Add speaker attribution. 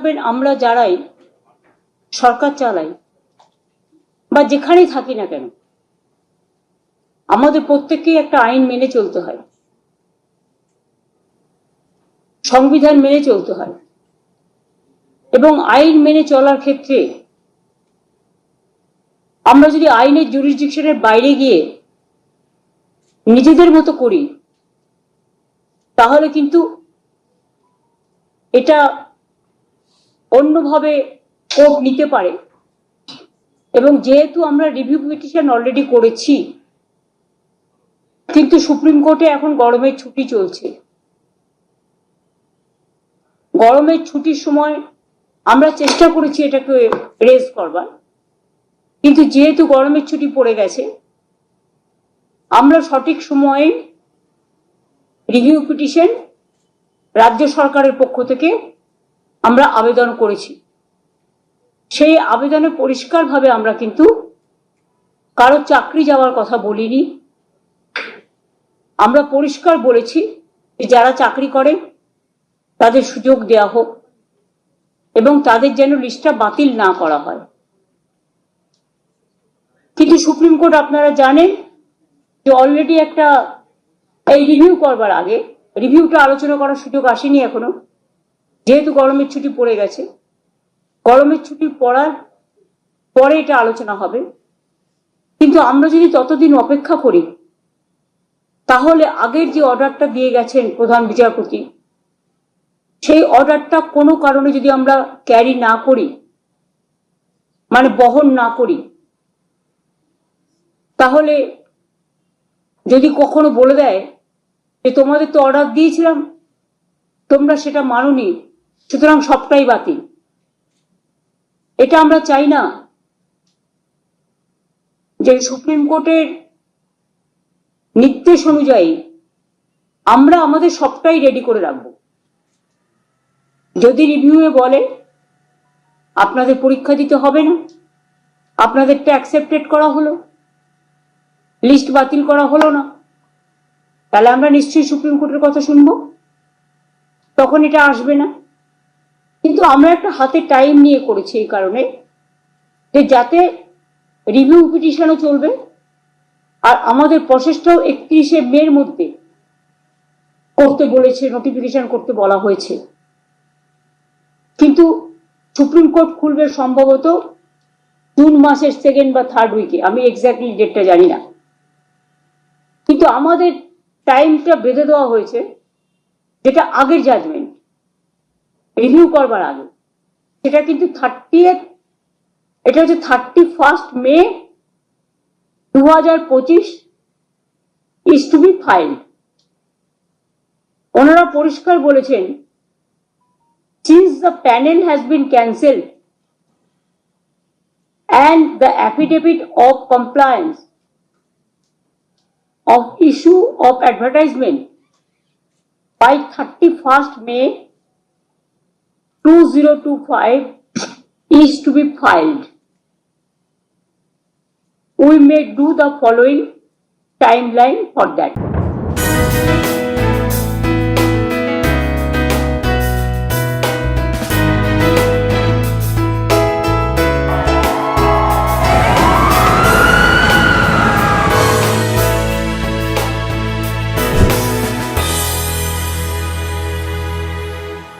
Speaker 1: রাখবেন আমরা যারাই সরকার চালাই, বা যেখানেই থাকি না কেন, আমাদের প্রত্যেককেই একটা আইন মেনে চলতে হয়। সংবিধান মেনে চলতে হয়। এবং আইন মেনে চলার ক্ষেত্রে আমরা যদি আইনের জুরিসডিকশনের বাইরে গিয়ে নিজেদের মতো করি, তাহলে কিন্তু এটা অন্যভাবে কোর্ট নিতে পারে। এবং যেহেতু আমরা রিভিউ পিটিশন অলরেডি করেছি, কিন্তু সুপ্রিম কোর্টে এখন গরমের ছুটি চলছে। গরমের ছুটির সময় আমরা চেষ্টা করেছি এটাকে রেজ করবার। কিন্তু যেহেতু গরমের ছুটি পড়ে গেছে, আমরা সঠিক সময়ে রিভিউ পিটিশন রাজ্য সরকারের পক্ষ থেকে আমরা আবেদন করেছি। সেই আবেদনে পরিষ্কারভাবে আমরা কিন্তু কারও চাকরি যাওয়ার কথা বলিনি। আমরা পরিষ্কার বলেছি যে যারা চাকরি করে তাদের সুযোগ দেয়া হোক এবং তাদের যেন লিস্টটা বাতিল না করা হয়। কিন্তু সুপ্রিম কোর্ট আপনারা জানেন যে অলরেডি একটা এই রিভিউ করবার আগে রিভিউটা আলোচনা করার সুযোগ আসেনি এখনও। যেহেতু গরমের ছুটি পড়ে গেছে, গরমের ছুটি পড়ার পরে এটা আলোচনা হবে। কিন্তু আমরা যদি ততদিন অপেক্ষা করি, তাহলে আগের যে অর্ডারটা দিয়ে গেছেন প্রধান বিচারপতি, সেই অর্ডারটা কোনো কারণে যদি আমরা ক্যারি না করি মানে বহন না করি, তাহলে যদি কখনো বলে দেয় যে তোমাদের তো অর্ডার দিয়েছিলাম, তোমরা সেটা মানোনি সুতরাং সবটাই বাতিল। এটা আমরা চাই না যে সুপ্রিম কোর্টের নির্দেশ অনুযায়ী আমরা আমাদের সবটাই রেডি করে রাখব। যদি রিভিউয়ে বলে, আপনাদের পরীক্ষা দিতে হবে না, আপনাদেরটা অ্যাকসেপ্টেড করা হলো লিস্ট বাতিল করা হলো না, তাহলে আমরা নিশ্চয়ই সুপ্রিম কোর্টের কথা শুনব। তখন এটা আসবে না। কিন্তু আমরা একটা হাতে টাইম নিয়ে করেছি এই কারণে যে যাতে রিভিউ পিটিশনও চলবে আর আমাদের প্রসেসটাও একত্রিশে মের মধ্যে করতে বলেছে নোটিফিকেশন করতে বলা হয়েছে। কিন্তু সুপ্রিম কোর্ট খুলবে সম্ভবত জুন মাসের সেকেন্ড বা থার্ড উইকে আমি এক্স্যাক্টলি ডেটটা জানি না। কিন্তু আমাদের টাইমটা বেঁধে দেওয়া হয়েছে, যেটা আগের জাজমেন্ট রিভিউ করবার আগে সেটা কিন্তু থার্টি এটা হচ্ছে থার্টি ফার্স্ট মে দু হাজার পঁচিশ ইস টু বি ফাইল্ড ওনারা পরিষ্কার বলেছেন since the panel has been cancelled and the affidavit of compliance of issue of advertisement by 31st May 2025 is to be filed. We may do the following timeline for that.